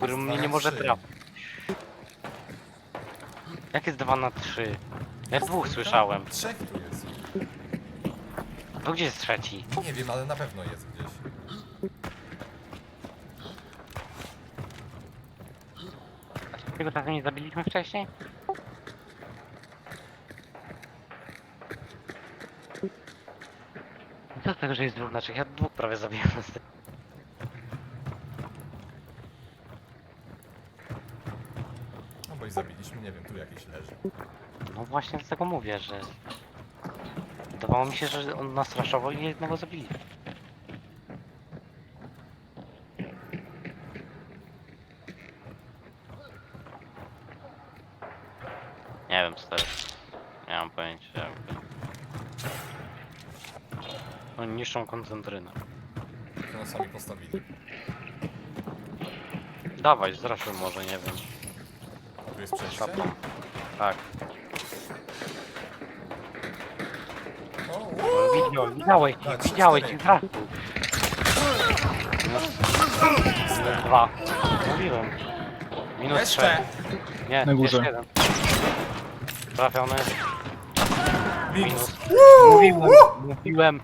który mnie nie może trafić. Jak jest 2 na 3? Ja dwóch słyszałem. Trzech tu jest. To gdzie jest trzeci? Nie wiem, ale na pewno jest gdzieś. Tego tak nie zabiliśmy wcześniej? Co z tego, że jest dwóch na trzech? Ja dwóch prawie zabiłem. No i zabiliśmy, nie wiem, tu jakiś leży. No właśnie z tego mówię, że... Wydawało mi się, że on nas raszował i jednego zabili. Nie wiem co to jest. Nie mam pojęcia jakby. Oni niszczą koncentrynę. To nas sami postawili. Dawaj, zraszuj może, nie wiem. Tu jest przejście? Szapą. Tak. O, o, Widziałeś, widziałeś, Tak, widziałeś, cztery. Minus dwa. Mówiłem. Minus Jeszcze! trzech. Nie, Na górze. jeszcze jeden. Trafiony. Minus. Mówiłem, mówiłem.